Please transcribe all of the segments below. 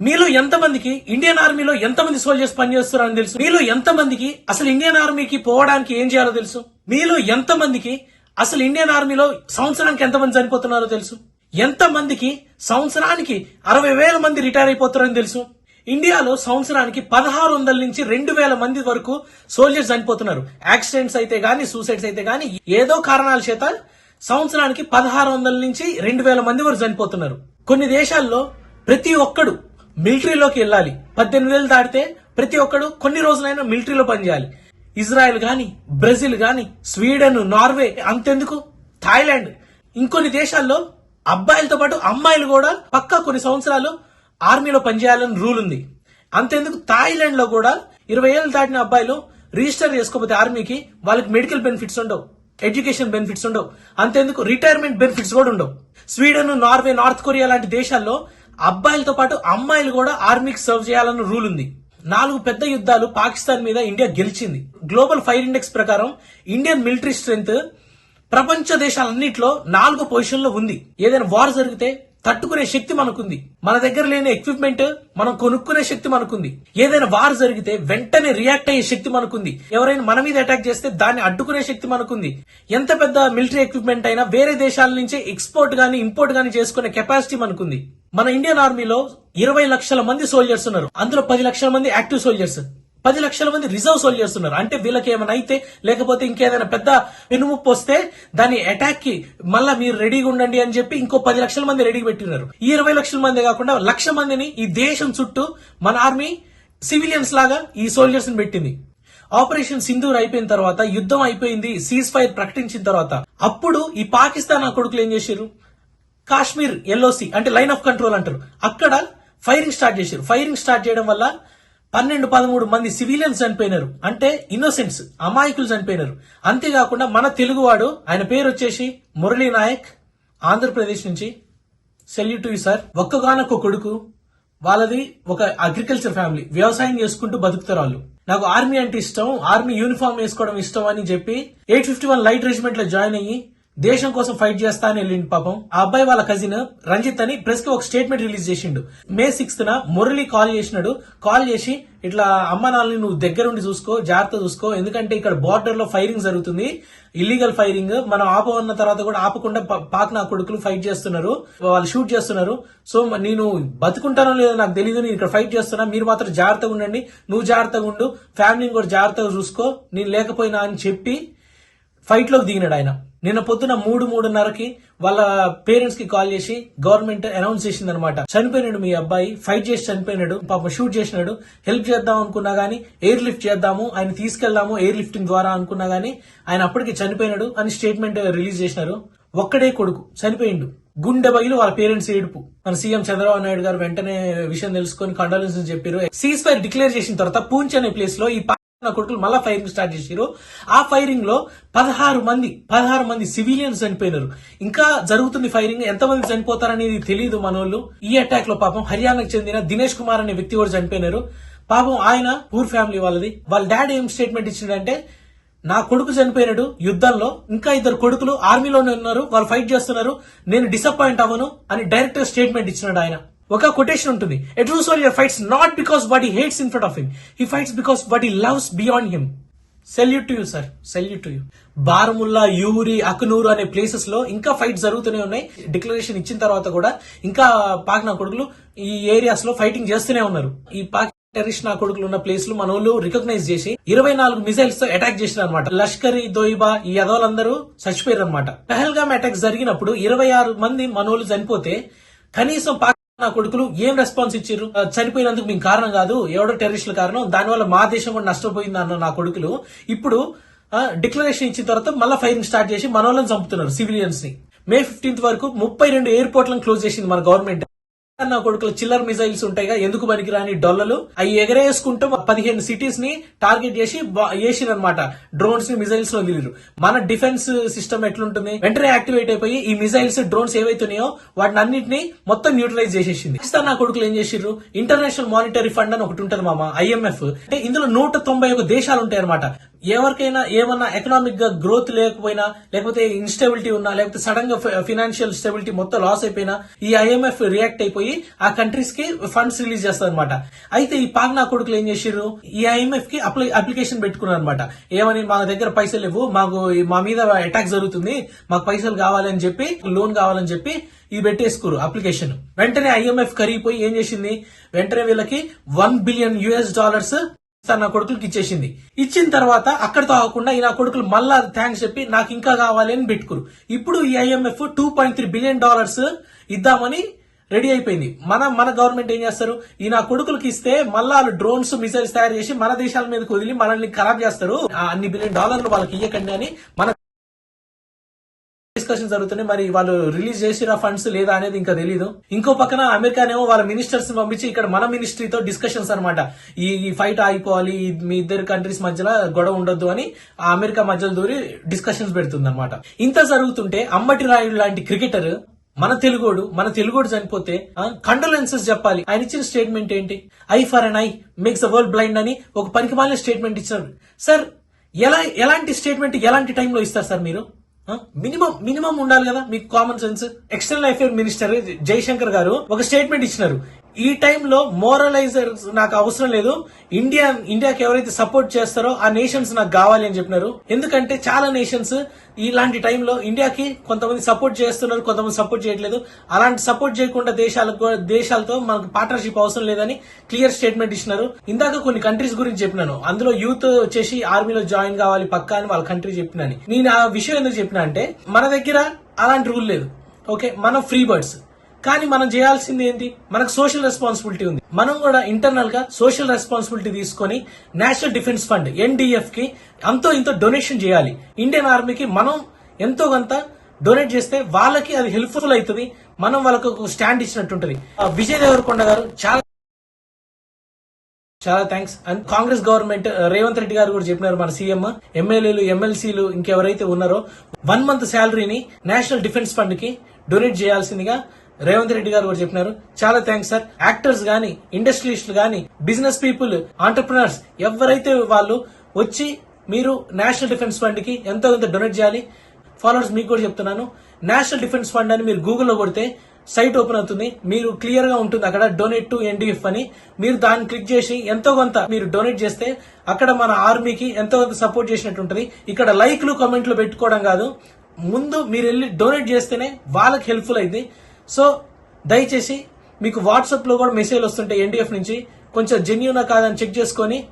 మీలో ఎంతమందికి ఇండియన్ ఆర్మీలో ఎంతమంది సోల్జర్స్ పనిచేస్తున్నారని తెలుసు? మీలో ఎంతమందికి అసలు ఇండియన్ ఆర్మీకి పోవడానికి ఏం చేయాలో తెలుసు? మీలో ఎంతమందికి అసలు ఇండియన్ ఆర్మీలో సంవత్సరానికి ఎంతమంది చనిపోతున్నారో తెలుసు? ఎంతమందికి సంవత్సరానికి అరవై వేల మంది రిటైర్ అయిపోతారని తెలుసు? ఇండియాలో సంవత్సరానికి పదహారు వందల నుంచి రెండు వేల మంది వరకు సోల్జర్స్ చనిపోతున్నారు. యాక్సిడెంట్స్ అయితే గానీ సూసైడ్స్ అయితే గానీ ఏదో కారణాల చేత సంవత్సరానికి పదహారు వందల నుంచి రెండు వేల మంది వరకు చనిపోతున్నారు. కొన్ని దేశాల్లో ప్రతి ఒక్కడు మిలిటరీలోకి వెళ్ళాలి. పద్దెనిమిది వేలు దాటితే ప్రతి ఒక్కడు కొన్ని రోజులైనా మిలిటరీలో పనిచేయాలి. ఇజ్రాయెల్ గాని బ్రెజిల్ గాని స్వీడన్ నార్వే అంతెందుకు? థాయిలాండ్. ఇంకొన్ని దేశాల్లో అబ్బాయిలతో పాటు అమ్మాయిలు కూడా పక్కా కొన్ని సంవత్సరాలు ఆర్మీలో పనిచేయాలని రూల్ ఉంది. అంతెందుకు? థాయిలాండ్లో కూడా ఇరవై ఏళ్ళు దాటిన అబ్బాయిలు రిజిస్టర్ చేసుకోకపోతే ఆర్మీకి వాళ్ళకి మెడికల్ బెనిఫిట్స్ ఉండవు. ఎడ్యుకేషన్ బెనిఫిట్స్ ఉండవు. అంతెందుకు? రిటైర్మెంట్ బెనిఫిట్స్ కూడా ఉండవు. స్వీడన్ నార్వే నార్త్ కొరియా లాంటి దేశాల్లో అబ్బాయిలతో పాటు అమ్మాయిలు కూడా ఆర్మీకి సర్వ్ చేయాలన్న రూల్ ఉంది. నాలుగు పెద్ద యుద్ధాలు పాకిస్తాన్ మీద ఇండియా గెలిచింది. గ్లోబల్ ఫైర్ ఇండెక్స్ ప్రకారం ఇండియన్ మిలిటరీ స్ట్రెంగ్త్ ప్రపంచ దేశాలన్నింటిలో నాలుగో పొజిషన్లో ఉంది. ఏదైనా వార్ జరిగితే తట్టుకునే శక్తి మనకుంది. మన దగ్గర లేని ఎక్విప్మెంట్ మనం కొనుక్కునే శక్తి మనకుంది. ఏదైనా వార్ జరిగితే వెంటనే రియాక్ట్ అయ్యే శక్తి మనకుంది. ఎవరైనా మన మీద అటాక్ చేస్తే దాన్ని అడ్డుకునే శక్తి మనకుంది. ఎంత పెద్ద మిలిటరీ ఎక్విప్మెంట్ అయినా వేరే దేశాల నుంచి ఎక్స్పోర్ట్ గానీ ఇంపోర్ట్ గానీ చేసుకునే కెపాసిటీ మనకుంది. మన ఇండియన్ ఆర్మీలో ఇరవై లక్షల మంది సోల్జర్స్ ఉన్నారు. అందులో పది లక్షల మంది యాక్టివ్ సోల్జర్స్ పది లక్షల మంది రిజర్వ్ సోల్జర్స్ ఉన్నారు. అంటే వీళ్ళకి ఏమైనా అయితే లేకపోతే ఇంకేదైనా పెద్ద పెనుముప్పు వస్తే దాని అటాక్కి మళ్ళా మీరు రెడీగా ఉండండి అని చెప్పి ఇంకో పది లక్షల మంది రెడీ పెట్టినారు. ఈ ఇరవై లక్షల మంది కాకుండా లక్ష మందిని ఈ దేశం చుట్టూ మన ఆర్మీ సివిలియన్స్ లాగా ఈ సోల్జర్స్ని పెట్టింది. ఆపరేషన్ సింధూర్ అయిపోయిన తర్వాత యుద్ధం అయిపోయింది సీజ్ ఫైర్ ప్రకటించిన తర్వాత. అప్పుడు ఈ పాకిస్తాన్ ఆ కొడుకులు ఏం చేశారు కాశ్మీర్ ఎల్ఓసి అంటే లైన్ ఆఫ్ కంట్రోల్ అంటారు. అక్కడ ఫైరింగ్ స్టార్ట్ చేశారు ఫైరింగ్ స్టార్ట్ చేయడం వల్ల పన్నెండు పదమూడు మంది సివిలియన్స్ చనిపోయినారు. అంటే ఇన్నోసెంట్స్ అమాయకులు చనిపోయినారు. అంతేకాకుండా మన తెలుగువాడు ఆయన పేరు వచ్చేసి మురళీ నాయక్ ఆంధ్రప్రదేశ్ నుంచి. సెల్యూట్ యూ సార్ ఒక్కగానొక్క కొడుకు. వాళ్ళది ఒక అగ్రికల్చర్ ఫ్యామిలీ వ్యవసాయం చేసుకుంటూ బతుకుతారు వాళ్ళు. నాకు ఆర్మీ అంటే ఇష్టం. ఆర్మీ యూనిఫామ్ వేసుకోవడం ఇష్టం అని చెప్పి ఎయిట్ ఫిఫ్టీ వన్ లైట్ రెజిమెంట్లో జాయిన్ అయ్యి దేశం కోసం ఫైట్ చేస్తా అని వెళ్ళింది పాపం. ఆ అబ్బాయి వాళ్ళ కజిన్ రంజిత్ అని ప్రెస్కి ఒక స్టేట్మెంట్ రిలీజ్ చేసిండు. మే సిక్స్త్ న మురళి కాల్ చేసినాడు. కాల్ చేసి ఇట్లా అమ్మ నాన్నని నువ్వు దగ్గరుండి చూసుకో జాగ్రత్త చూసుకో. ఎందుకంటే ఇక్కడ బార్డర్లో ఫైరింగ్ జరుగుతుంది. Illegal firing. మనం ఆపవన్న తర్వాత కూడా ఆపకుండా పాక్ నా కొడుకులు ఫైట్ చేస్తున్నారు. వాళ్ళు షూట్ చేస్తున్నారు. సో నేను బతుకుంటానో లేదో నాకు తెలియదు నేను ఇక్కడ ఫైట్ చేస్తున్నా. మీరు మాత్రం జాగ్రత్తగా ఉండండి. నువ్వు జాగ్రత్తగా ఉండు. ఫ్యామిలీని కూడా జాగ్రత్తగా చూసుకో. నేను లేకపోయినా అని చెప్పి ఫైట్లోకి దిగినాడు ఆయన. నిన్న పొద్దున మూడు మూడున్నరకి వాళ్ళ పేరెంట్స్కి కాల్ చేసి గవర్నమెంట్ అనౌన్స్ చేసింది అనమాట చనిపోయినాడు మీ అబ్బాయి ఫైట్ చేసి చనిపోయినాడు పాప షూట్ చేసినాడు హెల్ప్ చేద్దాం అనుకున్నా గానీ ఎయిర్ లిఫ్ట్ చేద్దాము ఆయన తీసుకెళ్దాము ఎయిర్ లిఫ్టింగ్ ద్వారా అనుకున్నా గానీ ఆయన అప్పటికి చనిపోయినాడు అని స్టేట్మెంట్ రిలీజ్ చేసినారు. ఒక్కడే కొడుకు చనిపోయిండు. గుండె బగిలి వాళ్ళ పేరెంట్స్ ఏడుపు. మన సీఎం చంద్రబాబు నాయుడు గారు వెంటనే విషయం తెలుసుకొని కండోలెన్స్ చెప్పారు. సీజ్ ఫైర్ డిక్లేర్ చేసిన తర్వాత పూంచ్ అనే ప్లేస్లో ఈ కొడుకులు మళ్ళా ఫైరింగ్ స్టార్ట్ చేశారు ఆ ఫైరింగ్లో పదహారు మంది పదహారు మంది సివిలియన్స్ చనిపోయినారు. ఇంకా జరుగుతుంది ఫైరింగ్ ఎంతమంది చనిపోతారనేది తెలియదు మనోళ్ళు. ఈ అటాక్లో పాపం హర్యానాకు చెందిన దినేష్ కుమార్ అనే వ్యక్తి కూడా చనిపోయినారు. పాపం ఆయన పూర్ ఫ్యామిలీ వాళ్ళది. వాళ్ళ డాడీ ఏం స్టేట్మెంట్ ఇచ్చిందంటే నా కొడుకు చనిపోయినాడు యుద్ధంలో ఇంకా ఇద్దరు కొడుకులు ఆర్మీలోనే ఉన్నారు వాళ్ళు ఫైట్ చేస్తున్నారు నేను డిసప్పాయింట్ అవ్వను అని డైరెక్ట్ స్టేట్మెంట్ ఇచ్చినాడు ఆయన. ఒక కొటేషన్ ఉంటుంది. A true soldier fights not because what he hates in front of him he fights because what he loves beyond him salute to you sir salute to you Baramulla Uri Akhnoor అనే ప్లేసెస్లో ఇంకా fight జరుగుతూనే ఉన్నాయి. Declaration ఇచ్చిన తర్వాత కూడా ఇంకా పాక్ నా కొడుకులు ఈ ఏరియాస్లో ఫైటింగ్ చేస్తూనే ఉన్నారు. ఈ పాక్ టెర్రరిస్ట్ నా కొడుకులు ఉన్న ప్లేస్లో మన వాళ్ళు రికగ్నైజ్ చేసి ఇరవై నాలుగు మిసైల్స్తో అటాక్ చేసినారు అనమాట లష్కర్ దోయిబా ఈ యదవులందరూ చచ్చిపోయారు అనమాట పహల్గామ్ అటాక్ జరిగినప్పుడు ఇరవై ఆరు మంది మనోళ్ళు చనిపోతే కనీసం పాక్ నా కొడుకులు ఏం రెస్పాన్స్ ఇచ్చారు చనిపోయినందుకు మీకు కారణం కాదు ఎవడో టెర్రరిస్టుల కారణం. దానివల్ల మా దేశం కూడా నష్టపోయింది అన్న నా కొడుకులు. ఇప్పుడు డిక్లరేషన్ ఇచ్చిన తర్వాత మళ్ళీ ఫైరింగ్ స్టార్ట్ చేసి మనోళ్ళని చంపుతున్నారు సివిలియన్స్ని. మే ఫిఫ్టీన్త్ వరకు ముప్పై రెండు ఎయిర్పోర్ట్లను క్లోజ్ చేసింది మన గవర్నమెంట్ నా కొడుకులు చిల్లర్ మిసైల్స్ ఉంటాయిగా. ఎందుకు పనికిరాని డొల్లలు? అవి ఎగరేసుకుంటూ పదిహేను సిటీస్ని టార్గెట్ చేసి వేసిరనమాట డ్రోన్స్ని మిసైల్స్లో వదిలిరు. మన డిఫెన్స్ సిస్టమ్ ఎట్లుంటుంది? వెంటనే యాక్టివేట్ అయిపోయి ఈ మిసైల్స్ డ్రోన్స్ ఏవైతున్నాయో వాటిని అన్నింటిని మొత్తం న్యూట్రలైజ్ చేసేసింది. పాకిస్తాన్ నా కొడుకులు ఏం చేసిర్రు? ఇంటర్నేషనల్ మానిటరీ ఫండ్ అని ఒకటి ఉంటుంది మామ ఐఎంఎఫ్ అంటే ఇందులో నూట తొంభై ఒక దేశాలు ఉంటాయి అనమాట ఎవరికైనా ఏమన్నా ఎకనామిక్గా గ్రోత్ లేకపోయినా లేకపోతే ఇన్స్టెబిలిటీ ఉన్నా లేకపోతే సడన్గా ఫినాన్షియల్ స్టెబిలిటీ మొత్తం లాస్ అయిపోయినా ఈ ఐఎంఎఫ్ రియాక్ట్ అయిపోయి ఆ కంట్రీస్కి ఫండ్స్ రిలీజ్ చేస్తారు అనమాట అయితే ఈ పాగ్నా కొడుకులు ఏం చేసిర్రు? ఈ ఐఎంఎఫ్కి అప్లై అప్లికేషన్ పెట్టుకున్నారు అనమాట ఏమని మా దగ్గర పైసలు లేవు మాకు మా మీద అటాక్ జరుగుతుంది మాకు పైసలు కావాలని చెప్పి లోన్ కావాలని చెప్పి ఇది పెట్టేసుకోరు అప్లికేషన్ వెంటనే ఐఎంఎఫ్ కరిగిపోయి ఏం చేసింది? వెంటనే వీళ్ళకి వన్ బిలియన్ యుఎస్ డాలర్స్ తన నా కొడుకులకి ఇచ్చేసింది. ఇచ్చిన తర్వాత అక్కడితో ఆగకుండా ఈ నా కొడుకులు మళ్ళా థ్యాంక్స్ చెప్పి నాకు ఇంకా కావాలి అని పెట్టుకురు. ఇప్పుడు ఈ IMF two point three billion dollars ఇద్దామని రెడీ అయిపోయింది. మన మన గవర్నమెంట్ ఏం చేస్తారు? ఈ నా కొడుకులకి ఇస్తే మళ్ళా డ్రోన్స్ మిసైల్స్ తయారు చేసి మన దేశాల మీదకి వదిలి మనల్ని ఖరాబ్ చేస్తారు. అన్ని బిలియన్ డాలర్లు వాళ్ళకి ఇయ్యకండి అని మన డిస్కషన్ జరుగుతున్నాయి. మరి వాళ్ళు రిలీజ్ చేసిన ఫండ్స్ లేదా అనేది ఇంకా తెలియదు ఇంకో పక్కన అమెరికానేమో వాళ్ళ మినిస్టర్స్ పంపించి ఇక్కడ మన మినిస్ట్రీతో డిస్కషన్స్ అనమాట ఈ ఫైట్ ఆగిపోవాలి మీ ఇద్దరు కంట్రీస్ మధ్యలో గొడవ ఉండొద్దు అని ఆ అమెరికా మధ్యలో దూరి డిస్కషన్స్ పెడుతుంది అనమాట ఇంత జరుగుతుంటే అంబటి రాయుడు లాంటి క్రికెటర్ మన తెలుగోడు మన తెలుగోడు చనిపోతే కండోలెన్సెస్ చెప్పాలి. ఆయన ఇచ్చిన స్టేట్మెంట్ ఏంటి? Eye for an eye makes the world blind అని ఒక పనికిమాలిన స్టేట్మెంట్ ఇచ్చారు. సార్ ఎలా ఎలాంటి స్టేట్మెంట్ ఎలాంటి టైంలో ఇస్తారు సార్ మీరు? మినిమం మినిమం ఉండాలి కదా? మీకు common sense external affair minister Jaishankar garu ఒక స్టేట్మెంట్ ఇచ్చినారు. ఈ టైంలో మోరలైజర్స్ నాకు అవసరం లేదు. ఇండియా ఇండియాకి ఎవరైతే సపోర్ట్ చేస్తారో ఆ నేషన్స్ నాకు కావాలి అని చెప్పినారు. ఎందుకంటే చాలా నేషన్స్ ఇలాంటి టైంలో ఇండియాకి కొంతమంది సపోర్ట్ చేస్తున్నారు కొంతమంది సపోర్ట్ చేయట్లేదు. అలాంటి సపోర్ట్ చేయకుండా దేశాలకు దేశాలతో మనకు పార్ట్నర్షిప్ అవసరం లేదని క్లియర్ స్టేట్మెంట్ ఇచ్చినారు. ఇందాక కొన్ని కంట్రీస్ గురించి చెప్పినాను. అందులో యూత్ వచ్చేసి ఆర్మీలో జాయిన్ కావాలి పక్కా అని వాళ్ళ కంట్రీ చెప్పినని. నేను ఆ విషయం ఎందుకు చెప్పినా అంటే మన దగ్గర అలాంటి రూల్ లేదు. ఓకే మనం ఫ్రీ బర్డ్స్ కానీ మనం చేయాల్సింది ఏంటి? మనకు సోషల్ రెస్పాన్సిబిలిటీ ఉంది. మనం కూడా ఇంటర్నల్గా సోషల్ రెస్పాన్సిబిలిటీ తీసుకొని నేషనల్ డిఫెన్స్ ఫండ్ ఎన్డీఎఫ్కి అంతో ఇంతో డొనేషన్ చేయాలి. ఇండియన్ ఆర్మీకి మనం ఎంతో కొంత డొనేట్ చేస్తే వాళ్ళకి అది హెల్ప్ఫుల్ అవుతుంది. మనం వాళ్ళకు స్టాండ్ ఇచ్చినట్టుంటది. విజయ్ దేవరకొండ గారు చాలా చాలా thanks and Congress government Revanth Reddy garu కూడా చెప్పినారు మన సీఎం. ఎమ్మెల్యేలు ఎమ్మెల్సీలు ఇంకెవరైతే ఉన్నారో వన్ మంత్ శాలరీని నేషనల్ డిఫెన్స్ ఫండ్కి డొనేట్ చేయాల్సిందిగా రేవంత్ రెడ్డి గారు కూడా చెప్పినారు. చాలా థ్యాంక్స్ సార్ యాక్టర్స్ గాని ఇండస్ట్రియలిస్టులు గాని బిజినెస్ పీపుల్ ఆంటర్ప్రినర్స్ ఎవరైతే వాళ్ళు వచ్చి మీరు నేషనల్ డిఫెన్స్ ఫండ్కి ఎంతో కొంత డొనేట్ చేయాలి ఫాలోవర్స్ మీకు కూడా చెప్తున్నాను. నేషనల్ డిఫెన్స్ ఫండ్ అని మీరు గూగుల్లో కొడితే సైట్ ఓపెన్ అవుతుంది. మీరు క్లియర్గా ఉంటుంది అక్కడ డొనేట్ టు ఎన్డీఎఫ్ అని. మీరు దాన్ని క్లిక్ చేసి ఎంతో కొంత మీరు డొనేట్ చేస్తే అక్కడ మన ఆర్మీకి ఎంతో కొంత సపోర్ట్ చేసినట్టు ఉంటుంది. ఇక్కడ లైక్లు కమెంట్లు పెట్టుకోవడం కాదు. ముందు మీరు వెళ్ళి డొనేట్ చేస్తేనే వాళ్ళకి హెల్ప్ఫుల్ అయింది సో దయచేసి మీకు వాట్సాప్లో కూడా మెసేజ్ వస్తుంటాయి ఎన్డీఎఫ్ నుంచి. కొంచెం జెన్యునా కాదని చెక్ చేసుకొని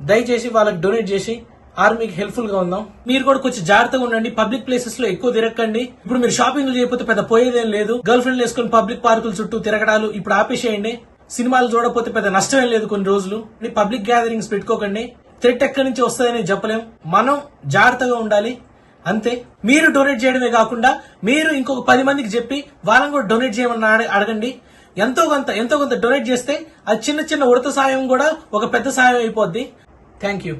దయచేసి వాళ్ళకి డొనేట్ చేసి ఆర్మీకి హెల్ప్ఫుల్గా ఉందాం. మీరు కూడా కొంచెం జాగ్రత్తగా ఉండండి. పబ్లిక్ ప్లేసెస్లో ఎక్కువ తిరగకండి. ఇప్పుడు మీరు షాపింగ్ చేయకపోతే పెద్ద పోయేదేం లేదు. గర్ల్ ఫ్రెండ్ వేసుకుని పబ్లిక్ పార్కుల చుట్టూ తిరగడాలు ఇప్పుడు ఆపేసేయండి. సినిమాలు చూడకపోతే పెద్ద నష్టమే లేదు కొన్ని రోజులు. పబ్లిక్ గ్యాదరింగ్స్ పెట్టుకోకండి. థ్రెట్ ఎక్కడి నుంచి వస్తుందని చెప్పలేం. మనం జాగ్రత్తగా ఉండాలి. అంతే. మీరు డొనేట్ చేయడమే కాకుండా మీరు ఇంకొక పది మందికి చెప్పి వాళ్ళని కూడా డొనేట్ చేయమని అడగండి. ఎంతో కొంత ఎంతో కొంత డొనేట్ చేస్తే అది చిన్న చిన్న ఉడత సాయం కూడా ఒక పెద్ద సాయం అయిపోద్ది. Thank you